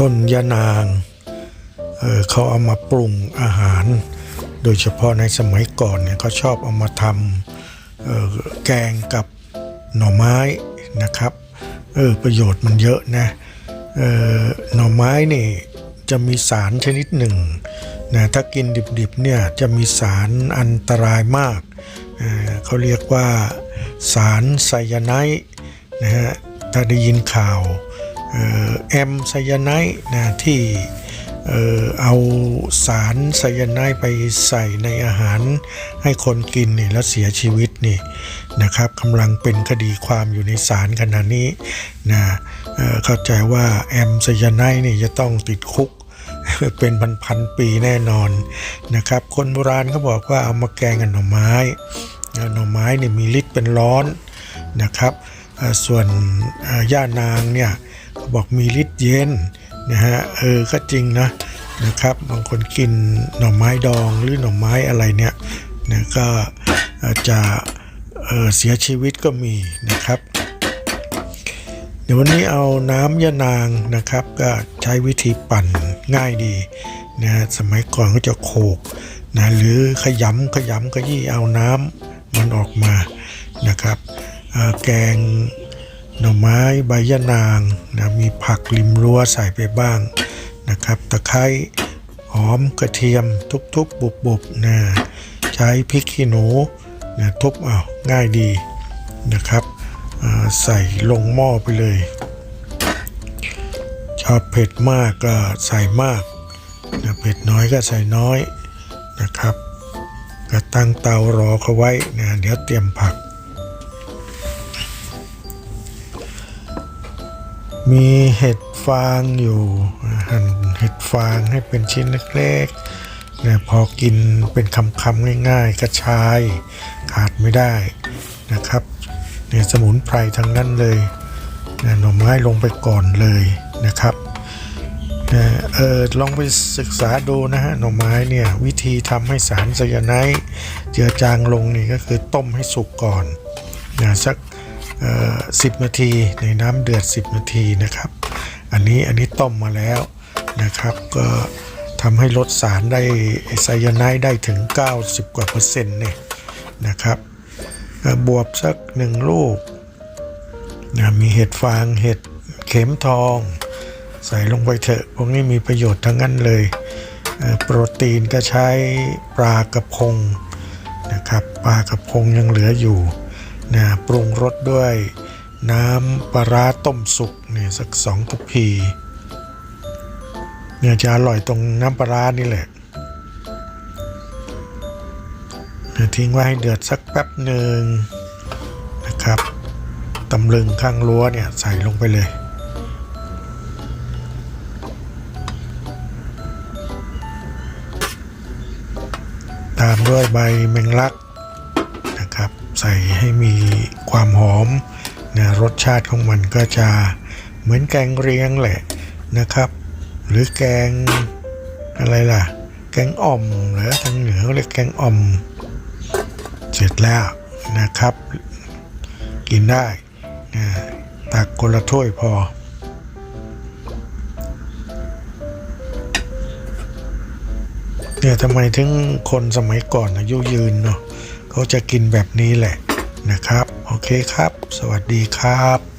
ต้นยะนางเออเขาเอามาปรุงอาหาร โดยเฉพาะในสมัยก่อนเนี่ยเขาชอบเอามาทำออแกงกับหน่อไม้นะครับเออประโยชน์มันเยอะนะออหน่อไม้นี่จะมีสารชนิดหนึ่งนะถ้ากินดิบๆเนี่ยจะมีสารอันตรายมากเออเขาเรียกว่าสารไซยาไนด์นะฮะถ้าได้ยินข่าว แอมไซยาไนด์นะที่เอ่เอาสารไซยาไนด์ไปใส่ในอาหารให้คนกินนี่แล้วเสียชีวิตนี่นะครับกำลังเป็นคดีความอยู่ในศาลขณะนี้นะเเข้าใจว่าแอมไซยาไนด์นี่จะต้องติดคุกเป็นพันๆปีแน่นอนนะครับ คนโบราณเขาบอกว่าเอามาแกงกับหน่อไม้หน่อไม้นี่มีฤทธิ์เป็นร้อนนะครับส่วนย่านางเนี่ย บอกมีฤทธิ์เย็นนะฮะเออก็จริงนะนะครับบางคนกินหน่อไม้ดองหรือหน่อไม้อะไรเนี่ยนะก็อาจจะเเสียชีวิตก็มีนะครับ เดี๋ยววันนี้เอาน้ำยะนางนะครับ ก็ใช้วิธีปั่นง่ายดีนะสมัยก่อนก็จะโขกนะหรือขยำขยำขยี้เอาน้ำมันออกมานะครับแกง หน่อไม้ใบยะนางนะมีผักริมรั้วใส่ไปบ้างนะครับ ตะไคร้หอมกระเทียมทุบๆบุบๆนะใช้พริกขี้หนูนะทุบเอาง่ายดีนะครับใส่ลงหม้อไปเลย ชอบเผ็ดมากก็ใส่มากนะเผ็ดน้อยก็ใส่น้อยนะครับก็ตั้งเตารอเขาไว้นะเดี๋ยวเตรียมผัก มีเห็ดฟางอยู่หั่นเห็ดฟางให้เป็นชิ้นเล็กๆนะพอกินเป็นคำๆง่าย ๆ กระชายขาดไม่ได้นะครับเนี่ยสมุนไพรทั้งนั้นเลยนะหน่อไม้ลงไปก่อนเลยนะครับนะเออลองไปศึกษาดูนะฮะหน่อไม้เนี่ยวิธีทำให้สารไซยาไนด์เจือจางลงนี่ก็คือต้มให้สุกก่อนนะสัก สิบนาทีในน้ำเดือด 10 นาทีนะครับ อันนี้อันนี้ต้มมาแล้วนะครับ ก็ทำให้ลดสารได้ไซยาไนด์ได้ถึง 90 กว่าเปอร์เซ็นต์เนี่ยนะครับบวบสักหนึ่งลูกนะมีเห็ดฟางเห็ดเข็มทอง ใส่ลงไปเถอะพวกนี้มีประโยชน์ทั้งนั้นเลย โปรตีนก็ใช้ปลากระพงนะครับปลากระพงยังเหลืออยู่ นะปรุงรสด้วยน้ำปลาร้าต้มสุกเนี่ยสักสองทัพพีเนี่ยจะอร่อยตรงน้ำปลาร้านี่แหละเนี่ยทิ้งไว้ให้เดือดสักแป๊บหนึ่งนะครับตำลึงข้างรั้วเนี่ยใส่ลงไปเลยตามด้วยใบแมงลัก ใส่ให้มีความหอมนะรสชาติของมันก็จะเหมือนแกงเรียงแหละนะครับ หรือแกงอะไรล่ะ แกงอ่อมหรือทางเหนือเรียกแกงอ่อม เสร็จแล้วนะครับ กินได้นะตักคนละถ้วยพอเนี่ยทำไมถึงคนสมัยก่อนอายุยืนเนาะ เขาจะกินแบบนี้แหละนะครับ โอเคครับ สวัสดีครับ